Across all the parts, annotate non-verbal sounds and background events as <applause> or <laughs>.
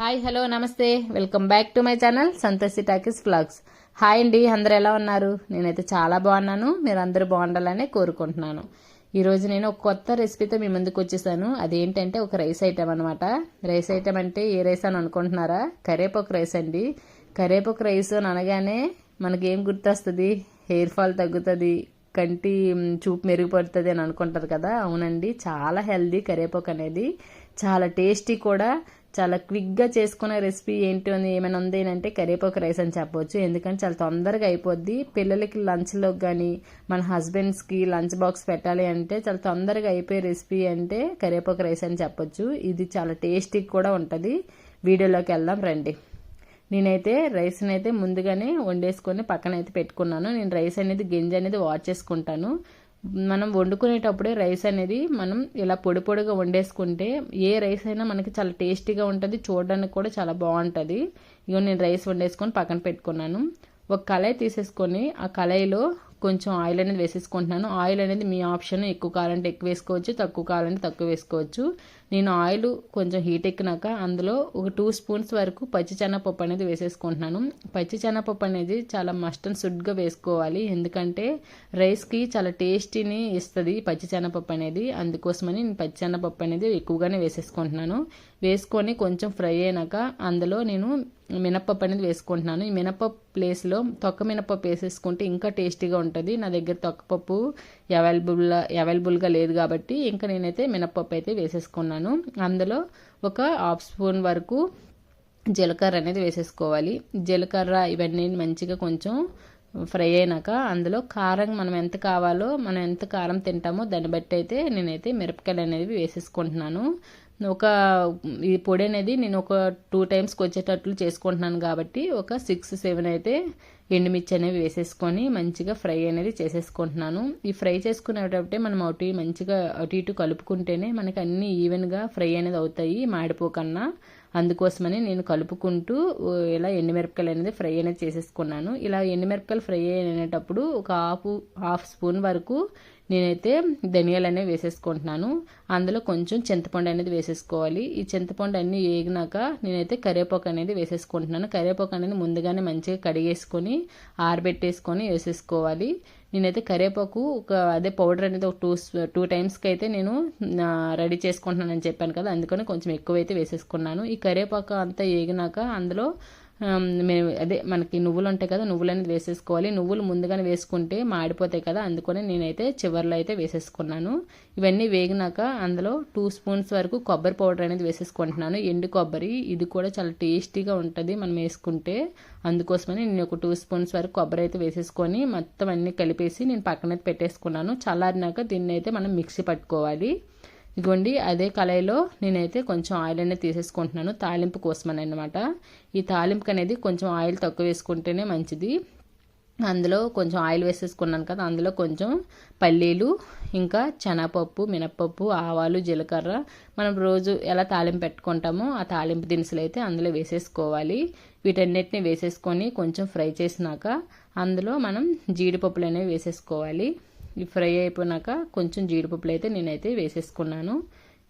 Hi hello నమస్తే. Welcome back to my channel Santoshi talkies vlogs hi అండి అందరు ఎలా ఉన్నారు? నేనైతే చాలా బాగున్నాను. మీరు అందరూ బాగుండాలని కోరుకుంటున్నాను. ఈరోజు నేను ఒక కొత్త రెసిపీతో మీ ముందుకు వచ్చేసాను. అదేంటంటే ఒక రైస్ ఐటెం అనమాట రైస్ ఐటెం అంటే ఏ రైస్ అని అనుకుంటున్నారా? కరేపాకు రైస్ అండి. కరేపాకు రైస్ అని అనగానే మనకేం గుర్తొస్తుంది? హెయిర్ ఫాల్ తగ్గుతుంది కంటి చూపు మెరుగుపడుతుంది అని అనుకుంటారు కదా. అవునండి చాలా హెల్దీ కరేపాకు అనేది. చాలా టేస్టీ కూడా. చాలా క్విక్గా చేసుకునే రెసిపీ ఏంటి అని ఏమైనా ఉంది అంటే కరివేపాకు రైస్ అని చెప్పవచ్చు ఎందుకంటే చాలా తొందరగా అయిపోద్ది. పిల్లలకి లంచ్లోకి కానీ మన హస్బెండ్స్కి లంచ్ బాక్స్ పెట్టాలి అంటే చాలా తొందరగా అయిపోయే రెసిపీ అంటే కరివేపాకు రైస్ అని చెప్పొచ్చు. ఇది చాలా టేస్టీ కూడా ఉంటుంది. వీడియోలోకి వెళ్దాం రండి. నేనైతే రైస్ని అయితే ముందుగానే వండేసుకొని పక్కన అయితే పెట్టుకున్నాను. నేను రైస్ అనేది గింజ అనేది వాష్ చేసుకుంటాను. మనం వండుకునేటప్పుడే రైస్ అనేది మనం ఇలా పొడి పొడిగా వండేసుకుంటే ఏ రైస్ అయినా మనకి చాలా టేస్టీగా ఉంటుంది చూడడానికి కూడా చాలా బాగుంటుంది. ఇగో నేను రైస్ వండేసుకొని పక్కన పెట్టుకున్నాను. ఒక కళాయి తీసేసుకొని ఆ కళాయిలో కొంచెం ఆయిల్ అనేది వేసేసుకుంటున్నాను. ఆయిల్ అనేది మీ ఆప్షన్ ఎక్కువ కావాలంటే ఎక్కువ వేసుకోవచ్చు తక్కువ కావాలంటే తక్కువ వేసుకోవచ్చు. నేను ఆయిల్ కొంచెం హీట్ ఎక్కినాక అందులో ఒక టూ స్పూన్స్ వరకు పచ్చిచెనపప్పు అనేది వేసేసుకుంటున్నాను. పచ్చి శనగపప్పు అనేది చాలా మస్ట్ అండ్ సుడ్గా వేసుకోవాలి. ఎందుకంటే రైస్కి చాలా టేస్టీని ఇస్తుంది పచ్చి శనగపప్పు అనేది. అందుకోసమని నేను పచ్చి శనగపప్పు అనేది ఎక్కువగానే వేసేసుకుంటున్నాను. వేసుకొని కొంచెం ఫ్రై అయినాక అందులో నేను మినప్పప్పు అనేది వేసుకుంటున్నాను. ఈ మినప్పప్పు ప్లేస్లో తొక్క మినప్పప్పు వేసేసుకుంటే ఇంకా టేస్టీగా ఉంటుంది. నా దగ్గర తొక్కపప్పు అవైలబుల్ అవైలబుల్గా లేదు కాబట్టి ఇంకా నేనైతే మినప్పప్పు అయితే వేసేసుకున్నాను. అందులో ఒక హాఫ్ స్పూన్ వరకు జీలకర్ర అనేది వేసేసుకోవాలి. జీలకర్ర ఇవన్నీ మంచిగా కొంచెం ఫ్రై అయినాక అందులో కారం మనం ఎంత కావాలో మనం ఎంత కారం తింటామో దాన్ని బట్టి అయితే నేనైతే మిరపకాయలు అనేవి వేసేసుకుంటున్నాను. ఒక ఈ పొడి అనేది నేను ఒక టూ టైమ్స్కి వచ్చేటట్లు చేసుకుంటున్నాను కాబట్టి ఒక సిక్స్ సెవెన్ అయితే ఎండుమిర్చి అనేవి వేసేసుకొని మంచిగా ఫ్రై అనేది చేసేసుకుంటున్నాను. ఈ ఫ్రై చేసుకునేటప్పుడే మనం అటు ఇటు మంచిగా అటు ఇటు కలుపుకుంటేనే మనకి అన్ని ఈవెన్గా ఫ్రై అనేది అవుతాయి మాడిపోకన్నా అందుకోసమని నేను కలుపుకుంటూ ఇలా ఎండుమిరపకాయలు అనేది ఫ్రై అనేది చేసేసుకున్నాను. ఇలా ఎండుమిరపకాయలు ఫ్రై అయినప్పుడు ఒక హాఫ్ హాఫ్ స్పూన్ వరకు నేనైతే ధనియాలు అనేవి వేసేసుకుంటున్నాను. అందులో కొంచెం చింతపండు అనేది వేసేసుకోవాలి. ఈ చింతపండు అన్నీ వేగినాక నేనైతే కరివేపాకు అనేది వేసేసుకుంటున్నాను. కరివేపాకు అనేది ముందుగానే మంచిగా కడిగేసుకొని ఆరబెట్టేసుకొని వేసేసుకోవాలి. నేనైతే కరివేపాకు ఒక అదే పౌడర్ అనేది ఒక టూ టూ టైమ్స్కి అయితే నేను రెడీ చేసుకుంటున్నానని చెప్పాను కదా అందుకని కొంచెం ఎక్కువైతే వేసేసుకున్నాను. ఈ కరివేపాకు అంతా వేగినాక అందులో మేము అదే మనకి నువ్వులు ఉంటాయి కదా నువ్వులు అనేది వేసేసుకోవాలి. నువ్వులు ముందుగానే వేసుకుంటే మాడిపోతాయి కదా అందుకనే నేనైతే చివర్లో అయితే వేసేసుకున్నాను. ఇవన్నీ వేగినాక అందులో టూ స్పూన్స్ వరకు కొబ్బరి పౌడర్ అనేది వేసేసుకుంటున్నాను. ఎండు కొబ్బరి ఇది కూడా చాలా టేస్టీగా ఉంటుంది మనం వేసుకుంటే. అందుకోసమని నేను ఒక టూ స్పూన్స్ వరకు కొబ్బరి అయితే వేసేసుకొని మొత్తం అన్నీ కలిపేసి నేను పక్కన పెట్టేసుకున్నాను. చల్లారినాక దీన్ని అయితే మనం మిక్సీ పట్టుకోవాలి. ఇదిగోండి అదే కళాయిలో నేనైతే కొంచెం ఆయిల్ అనేది తీసేసుకుంటున్నాను తాలింపు కోసమని అనమాట ఈ తాలింపుకి అనేది కొంచెం ఆయిల్ తక్కువ వేసుకుంటేనే మంచిది. అందులో కొంచెం ఆయిల్ వేసేసుకున్నాను కదా అందులో కొంచెం పల్లీలు ఇంకా శనగపప్పు మినప్పప్పు ఆవాలు జీలకర్ర. మనం రోజు ఎలా తాలింపు పెట్టుకుంటామో ఆ తాలింపు దినుసులు అయితే అందులో వేసేసుకోవాలి. వీటన్నిటిని వేసేసుకొని కొంచెం ఫ్రై చేసినాక అందులో మనం జీడిపప్పులు అనేవి వేసేసుకోవాలి. ఈ ఫ్రై అయిపోయినాక కొంచెం జీడిపప్పులు అయితే నేనైతే వేసేసుకున్నాను.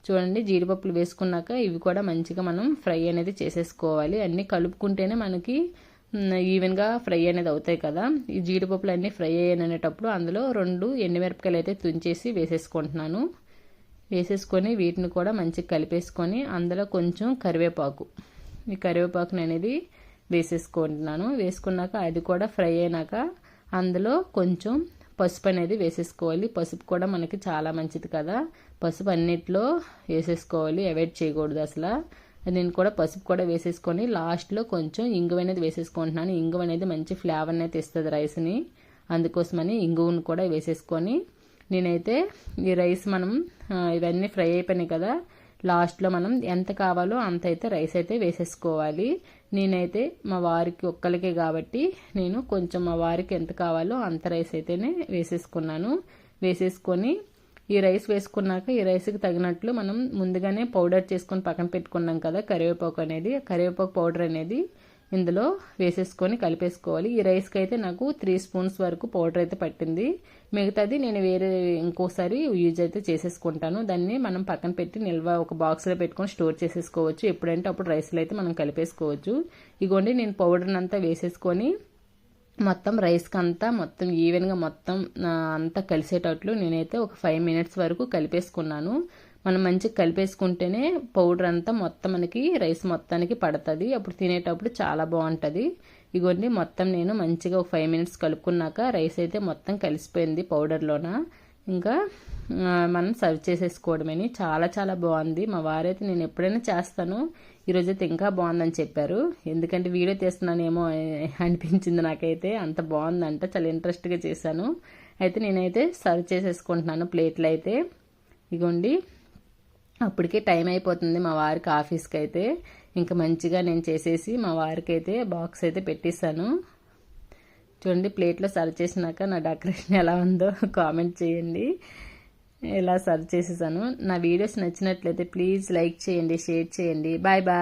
చూడండి జీడిపప్పులు వేసుకున్నాక ఇవి కూడా మంచిగా మనం ఫ్రై అనేది చేసేసుకోవాలి. అన్నీ కలుపుకుంటేనే మనకి ఈవెన్గా ఫ్రై అనేది అవుతాయి కదా. ఈ జీడిపప్పులు అన్నీ ఫ్రై అయ్యాననేటప్పుడు అందులో రెండు ఎండుమిరపకాయలు అయితే తుంచేసి వేసేసుకుంటున్నాను. వేసేసుకొని వీటిని కూడా మంచిగా కలిపేసుకొని అందులో కొంచెం కరివేపాకు. ఈ కరివేపాకుని అనేది వేసేసుకుంటున్నాను. వేసుకున్నాక అది కూడా ఫ్రై అయినాక అందులో కొంచెం పసుపు అనేది వేసేసుకోవాలి. పసుపు కూడా మనకి చాలా మంచిది కదా. పసుపు అన్నిట్లో వేసేసుకోవాలి. అవాయిడ్ చేయకూడదు అసలు. నేను కూడా పసుపు కూడా వేసేసుకొని లాస్ట్లో కొంచెం ఇంగువ అనేది వేసేసుకుంటున్నాను. ఇంగువ అనేది మంచి ఫ్లేవర్ అనేది ఇస్తుంది రైస్ని అందుకోసమని ఇంగువను కూడా వేసేసుకొని నేనైతే ఈ రైస్ మనం ఇవన్నీ ఫ్రై అయిపోయినాయి కదా. లాస్ట్లో మనం ఎంత కావాలో అంత అయితే రైస్ అయితే వేసేసుకోవాలి. నేనైతే మా వారికి ఒక్కరికే కాబట్టి నేను కొంచెం మా వారికి ఎంత కావాలో అంత రైస్ అయితేనే వేసేసుకున్నాను. వేసేసుకొని ఈ రైస్ వేసుకున్నాక ఈ రైస్కి తగినట్లు మనం ముందుగానే పౌడర్ చేసుకొని పక్కన పెట్టుకున్నాం కదా కరివేపాకు అనేది. కరివేపాకు పౌడర్ అనేది ఇందులో వేసేసుకొని కలిపేసుకోవాలి. ఈ రైస్కి అయితే నాకు త్రీ స్పూన్స్ వరకు పౌడర్ అయితే పట్టింది. మిగతాది నేను వేరే ఇంకోసారి యూజ్ అయితే చేసేసుకుంటాను. దాన్ని మనం పక్కన పెట్టి నిల్వ ఒక బాక్స్లో పెట్టుకొని స్టోర్ చేసేసుకోవచ్చు. ఎప్పుడంటే అప్పుడు రైస్లో అయితే మనం కలిపేసుకోవచ్చు. ఇగోండి నేను పౌడర్ని అంతా వేసేసుకొని మొత్తం రైస్కి అంతా మొత్తం ఈవెన్గా మొత్తం అంతా కలిసేటట్లు నేనైతే ఒక ఫైవ్ మినిట్స్ వరకు కలిపేసుకున్నాను. మనం మంచిగా కలిపేసుకుంటేనే పౌడర్ అంతా మొత్తం మనకి రైస్ మొత్తానికి పడుతుంది. అప్పుడు తినేటప్పుడు చాలా బాగుంటుంది. ఇగోండి మొత్తం నేను మంచిగా ఒక ఫైవ్ మినిట్స్ కలుపుకున్నాక రైస్ అయితే మొత్తం కలిసిపోయింది పౌడర్లోన ఇంకా మనం సర్వ్ చేసేసుకోవడమని. చాలా చాలా బాగుంది. మా వారైతే నేను ఎప్పుడైనా చేస్తాను. ఈరోజైతే ఇంకా బాగుందని చెప్పారు. ఎందుకంటే వీడియో తీస్తున్నానేమో అనిపించింది నాకైతే. అంత బాగుందంట. చాలా ఇంట్రెస్ట్గా చేశాను. అయితే నేనైతే సర్వ్ చేసేసుకుంటున్నాను ప్లేట్లు అయితే. ఇగోండి అప్పటికే టైం అయిపోతుంది మా వారికి ఆఫీస్కి అయితే ఇంకా మంచిగా నేను చేసేసి మా వారికి అయితే బాక్స్ అయితే పెట్టేశాను. చూడండి ప్లేట్లో సర్వ్ చేసినాక నా డెకరేషన్ ఎలా ఉందో <laughs> కామెంట్ చేయండి. ఇలా సర్వ్ చేసేసాను. నా వీడియోస్ నచ్చినట్లయితే ప్లీజ్ లైక్ చేయండి షేర్ చేయండి. Bye bye.